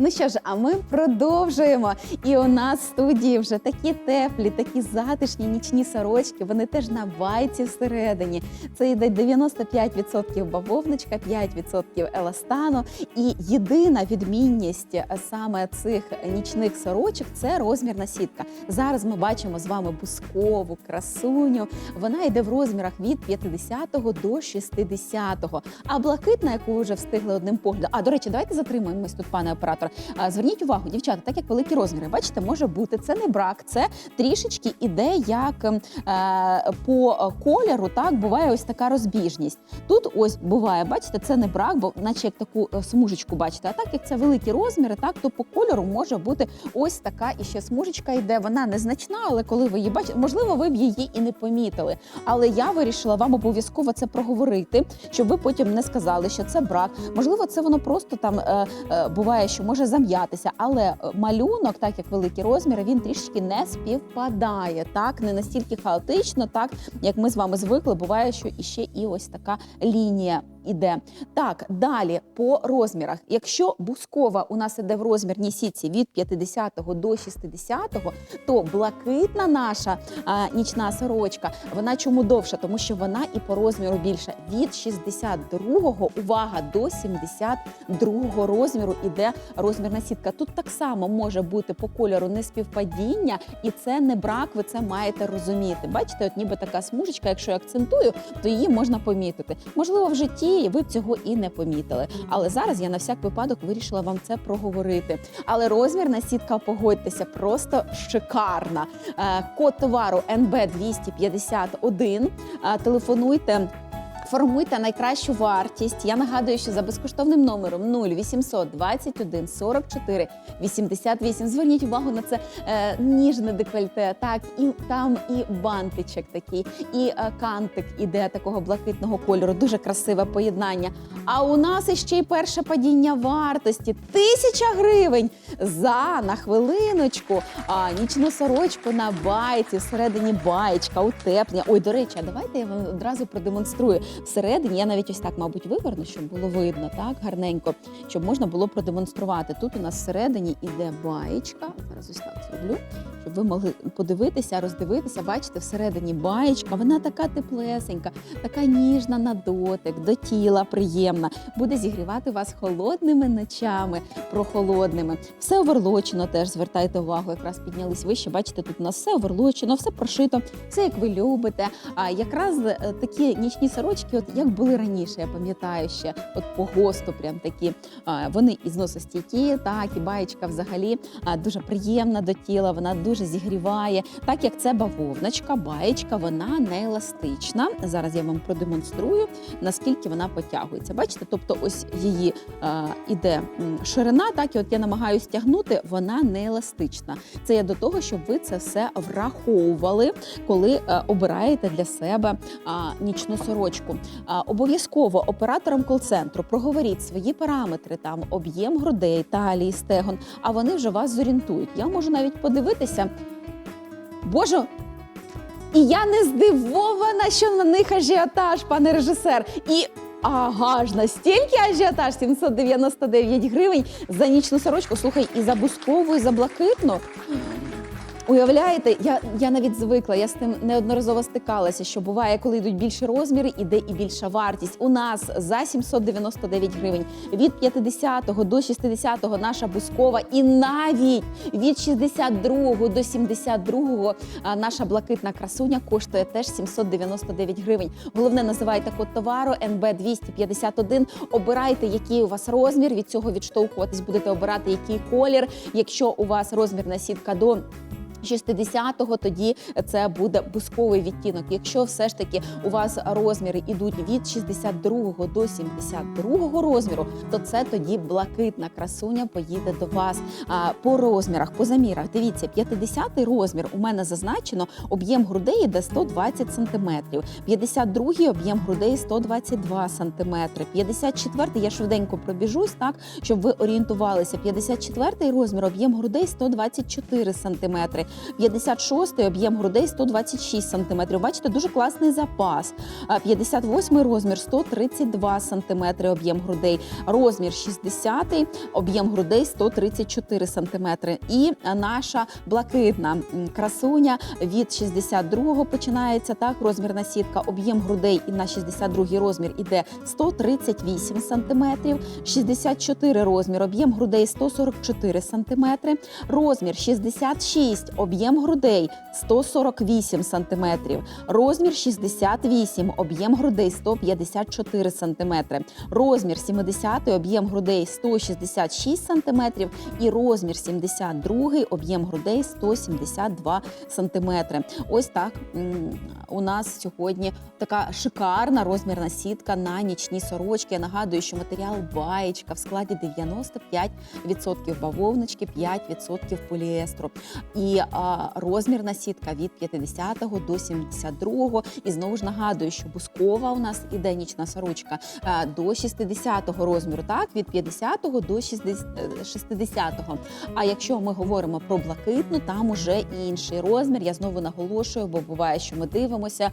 Ну що ж, а ми продовжуємо. І у нас в студії вже такі теплі, такі затишні нічні сорочки. Вони теж на байці всередині. Це йде 95% бавовничка, 5% еластану. І єдина відмінність е, саме цих нічних сорочок це розмірна сітка. Зараз ми бачимо з вами бускову красуню. Вона йде в розмірах від 50 до 60. А блакитна, яку ви вже встигли одним поглядом. А до речі, давайте затримаємось тут, пане оператор. А, Зверніть увагу, дівчата, так як великі розміри, бачите, може бути це не брак, це трішечки іде як ем, е, по кольору. Так буває ось така розбіжність. Тут ось буває, бачите, це не брак, бо наче як таку е, смужечку бачите. А так як це великі розміри, так то по кольору може бути ось така і ще смужечка йде. Вона незначна, але коли ви її бачите, можливо, ви б її і не помітили. Але я вирішила вам обов'язково це проговорити, щоб ви потім не сказали, що це брак. Можливо, це воно просто там е, буває, що може зам'ятися, але е, малюнок, так як великі розміри, він трішки не співпадає. Так, не настільки хаотично, так як ми з вами звикли. Буває, що іще і ось така лінія іде. Так, далі по розмірах. Якщо бускова у нас іде в розмірній сітці від 50 до 60, то блакитна наша а, нічна сорочка, вона чому довша? Тому що вона і по розміру більша. Від 62-го, увага до 72-го розміру іде розмірна сітка. Тут так само може бути по кольору неспівпадіння, і це не брак, ви це маєте розуміти. Бачите, от ніби така смужечка, якщо я акцентую, то її можна помітити. Можливо, в житті ви б цього і не помітили. Але зараз я на всяк випадок вирішила вам це проговорити. Але розмірна сітка, погодьтеся, просто шикарна. Е, Код товару НБ 251. Е, Телефонуйте. Формуйте найкращу вартість. Я нагадую, що за безкоштовним номером 0800 21 44 88. Зверніть увагу на це е, ніжне декольте. Так, і там і бантичок такий, і е, кантик іде такого блакитного кольору. Дуже красиве поєднання. А у нас іще й перше падіння вартості тисяча гривень за на хвилиночку. А нічну сорочку на байці, всередині баєчка, утеплення. Ой, до речі, а давайте я вам одразу продемонструю. Всередині я навіть ось так, мабуть, виверну, щоб було видно, так гарненько, щоб можна було продемонструвати. Тут у нас всередині іде баєчка. Зараз ось так зроблю, щоб ви могли подивитися, роздивитися. Бачите, всередині баєчка. Вона така теплесенька, така ніжна на дотик, до тіла приємна. Буде зігрівати вас холодними ночами, прохолодними. Все оверлочено теж звертайте увагу. Якраз піднялись вище. Бачите, тут у нас все оверлочено, все прошито, все як ви любите. А якраз е, такі нічні сорочки, от як були раніше, я пам'ятаю ще, от по ГОСТу, прям такі. Вони і так і баєчка взагалі дуже приємна до тіла, вона дуже зігріває. Так як це бавовночка, баєчка, вона не еластична. Зараз я вам продемонструю, наскільки вона потягується. Бачите, тобто ось її а, іде ширина, так і от я намагаюся стягнути, вона не еластична. Це я до того, щоб ви це все враховували, коли е, обираєте для себе а, нічну сорочку. А, обов'язково операторам кол-центру проговоріть свої параметри, там об'єм грудей, талії, стегон, а вони вже вас зорієнтують. Я можу навіть подивитися. Боже, і я не здивована, що на них ажіотаж, пане режисер. І ага ж настільки ажіотаж 799 гривень за нічну сорочку. Слухай, і за бускову, і за блакитну. Уявляєте, я, я навіть звикла, я з тим неодноразово стикалася, що буває, коли йдуть більші розміри, іде і більша вартість. У нас за 799 гривень від 50 до 60 наша бускова, і навіть від 62 до 72 а, наша блакитна красуня коштує теж 799 гривень. Головне, називайте код товару НБ 251. Обирайте, який у вас розмір. Від цього відштовхуватись будете обирати який колір. Якщо у вас розмірна сітка до 60-го тоді це буде бусковий відтінок. Якщо все ж таки у вас розміри йдуть від 62 до 72 розміру, то це тоді блакитна красуня поїде до вас а, по розмірах, по замірах. Дивіться, 50-й розмір у мене зазначено об'єм грудей йде 120 см, 52-й об'єм грудей 122 см, 54-й я швиденько пробіжусь, так щоб ви орієнтувалися. 54-й розмір об'єм грудей 124 см. 56 об'єм грудей 126 см. Бачите, дуже класний запас. А, 58 розмір 132 см об'єм грудей. Розмір 60 об'єм грудей 134 см. І наша блакитна красуня від 62-го починається так. Розмірна сітка, об'єм грудей і на 62 розмір іде 138 см. 64 розмір, об'єм грудей 144 см. Розмір 66, об'єм грудей 148 см. Розмір 68, об'єм грудей 154 см. Розмір 70, об'єм грудей 166 см. І розмір 72, об'єм грудей 172 см. Ось так у нас сьогодні така шикарна розмірна сітка на нічні сорочки. Я нагадую, що матеріал баєчка в складі 95% бавовнички, 5% поліестру. І розмірна сітка від 50 до 72. І знову ж нагадую, що бускова у нас іде нічна сорочка до 60 розміру, так від 50 до 60, е, 60. А якщо ми говоримо про блакитну, там уже інший розмір. Я знову наголошую, бо буває, що ми дивимося,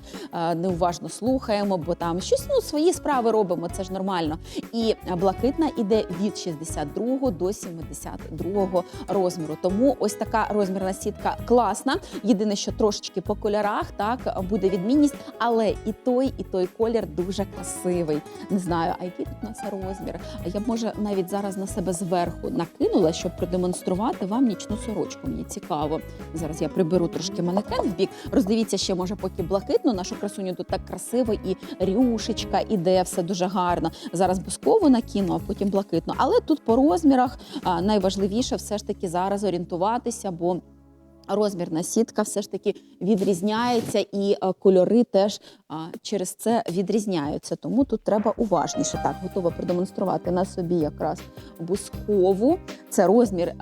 неуважно слухаємо, бо там щось ну свої справи робимо. Це ж нормально. І блакитна іде від 62 до 72 розміру. Тому ось така розмірна сітка класна. Єдине, що трошечки по кольорах так буде відмінність, але і той, і той колір дуже красивий. Не знаю, а який тут у нас розмір. Я б може навіть зараз на себе зверху накинула, щоб продемонструвати вам нічну сорочку. Мені цікаво. Зараз я приберу трошки манекен в бік. Роздивіться ще, може, поки блакитну нашу красуню тут так красиво і рюшечка іде, все дуже гарно. Зараз бускову кіно, а потім блакитну. Але тут по розмірах найважливіше все ж таки зараз орієнтуватися, бо. Розмірна сітка все ж таки відрізняється, і кольори теж через це відрізняються. Тому тут треба уважніше. Так, готова продемонструвати на собі якраз бускову. Це розмір,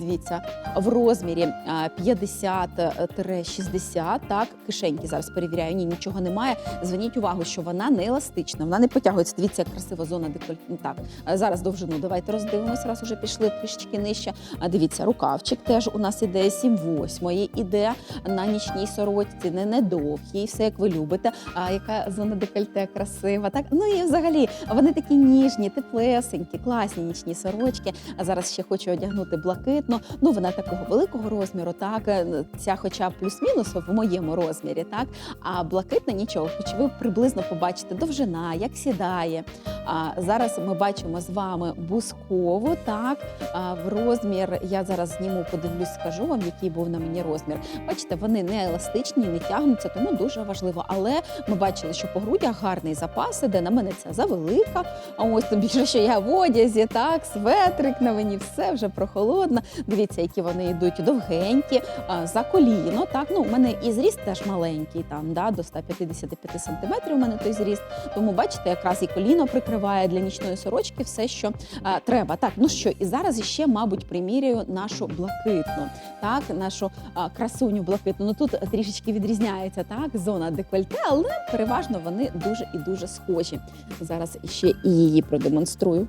дивіться, в розмірі а, 50-60. Так, кишеньки зараз перевіряю. Ні, нічого немає. Зверніть увагу, що вона не еластична, вона не потягується. Дивіться, як красива зона декольте. Ну, Так, зараз довжину. Давайте роздивимося, раз уже пішли трішечки нижче. А дивіться, рукавчик теж у нас іде 7-8, іде на нічній сорочці, не недовгій, все як ви любите. А яка зона декольте красива. Так, ну і взагалі вони такі ніжні, теплесенькі, класні нічні сорочки. А зараз ще хочу одягнути блакитну. Ну вона такого великого розміру, так е, ця, хоча б плюс-мінус в моєму розмірі, так. А блакитна нічого, хоч ви приблизно побачите довжина, як сідає. А зараз ми бачимо з вами бускову, так а, в розмір. Я зараз зніму, подивлюсь, скажу вам, який був на мені розмір. Бачите, вони не еластичні, не тягнуться, тому дуже важливо. Але ми бачили, що по грудях гарний запас іде. На мене ця завелика. А ось тим більше, що я в одязі, так, светрик на мені, все вже прохолодно. Дивіться, які вони йдуть довгенькі, за коліно. Так, ну у мене і зріст теж маленький, там да, до 155 сантиметрів. У мене той зріст. Тому бачите, якраз і коліно прикриває для нічної сорочки все, що а, треба. Так, ну що, і зараз іще, мабуть, приміряю нашу блакитну, так, нашу а, красуню блакитну. Ну тут трішечки відрізняється так, зона декольте, але переважно вони дуже і дуже схожі. Зараз ще і її продемонструю.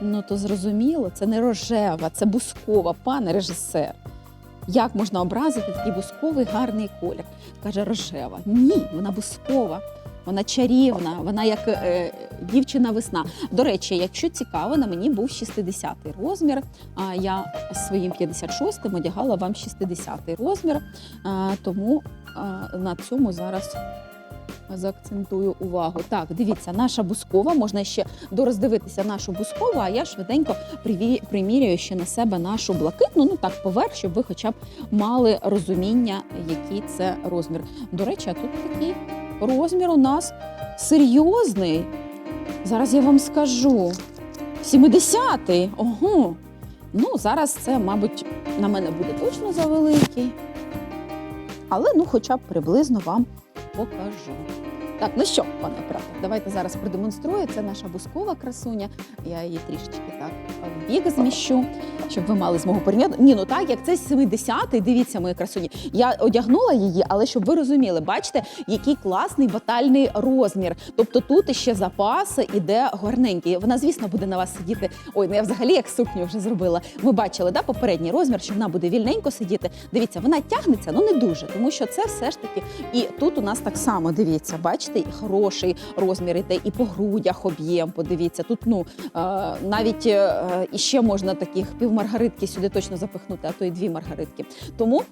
Ну то зрозуміло, це не рожева, це бускова, пане режисер. Як можна образити такий бусковий гарний колір? Каже рожева. Ні, вона бускова. Вона чарівна, вона як е, дівчина весна. До речі, якщо цікаво, на мені був 60-й розмір. А я своїм 56-м одягала вам 60-й розмір. А, тому на цьому зараз заакцентую увагу. Так, дивіться, наша бускова. Можна ще дороздивитися нашу бускову, а я швиденько приміряю ще на себе нашу блакитну. Ну так, поверх, щоб ви хоча б мали розуміння, який це розмір. До речі, а тут такий розмір у нас серйозний. Зараз я вам скажу. 70-й. Ого. Ну, зараз це, мабуть, на мене буде точно завеликий. Але ну, хоча б приблизно вам покажу. Так, ну що, пане оператор, давайте зараз продемонструю. Це наша бускова красуня. Я її трішечки так в бік зміщу, щоб ви мали змогу порівняти. Ні, ну так, як це 70-й, дивіться, мої красуні. Я одягнула її, але щоб ви розуміли, бачите, який класний батальний розмір. Тобто тут ще запас іде гарненький. Вона, звісно, буде на вас сидіти. Ой, ну я взагалі як сукню вже зробила. Ми бачили да, попередній розмір, що вона буде вільненько сидіти. Дивіться, вона тягнеться, ну не дуже, тому що це все ж таки. І тут у нас так само дивіться, бачите, і хороший розмір іде, і по грудях об'єм. Подивіться, тут ну е, навіть е, іще можна таких півмаргаритки сюди точно запихнути, а то й дві маргаритки. Тому.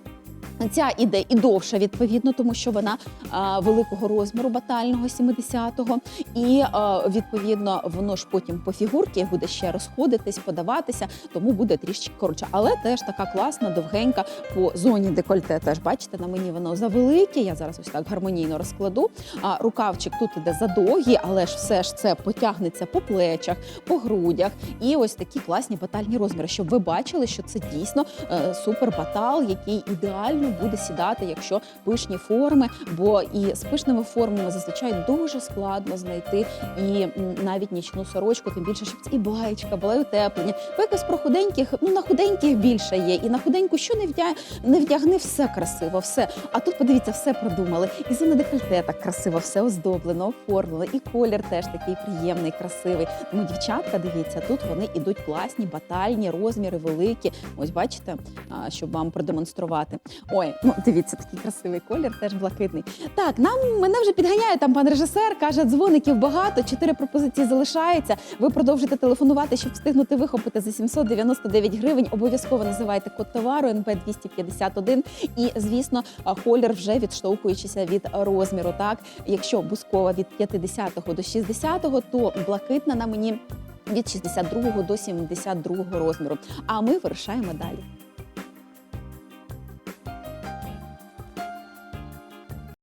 Ця іде і довша, відповідно, тому що вона а, великого розміру батального 70-го. І а, відповідно воно ж потім по фігурці буде ще розходитись, подаватися, тому буде трішки коротше. Але теж така класна, довгенька по зоні декольте. Теж бачите, на мені воно завелике. Я зараз ось так гармонійно розкладу. А рукавчик тут іде задовгий, але ж все ж це потягнеться по плечах, по грудях. І ось такі класні батальні розміри, щоб ви бачили, що це дійсно е, супер батал, який ідеально буде сідати, якщо пишні форми. Бо і з пишними формами зазвичай дуже складно знайти і навіть нічну сорочку, тим більше, щоб і баєчка була і утеплення. Бо якось про худеньких, ну на худеньких більше є, і на худеньку що не вдя... не вдягни, все красиво, все. А тут подивіться, все продумали. І зона декольте так красиво, все оздоблено, оформлено, і колір теж такий приємний, красивий. Тому дівчатка, дивіться, тут вони ідуть класні, батальні, розміри великі. Ось бачите, щоб вам продемонструвати. Ой, ну дивіться, такий красивий колір, теж блакитний. Так, нам мене вже підганяє там пан режисер, каже, дзвоників багато, чотири пропозиції залишається. Ви продовжите телефонувати, щоб встигнути вихопити за 799 гривень. Обов'язково називайте код товару НП 251 І звісно, колір вже відштовхуючися від розміру. Так, якщо бускова від 50 до 60, то блакитна на мені від 62 до 72 розміру. А ми вирушаємо далі.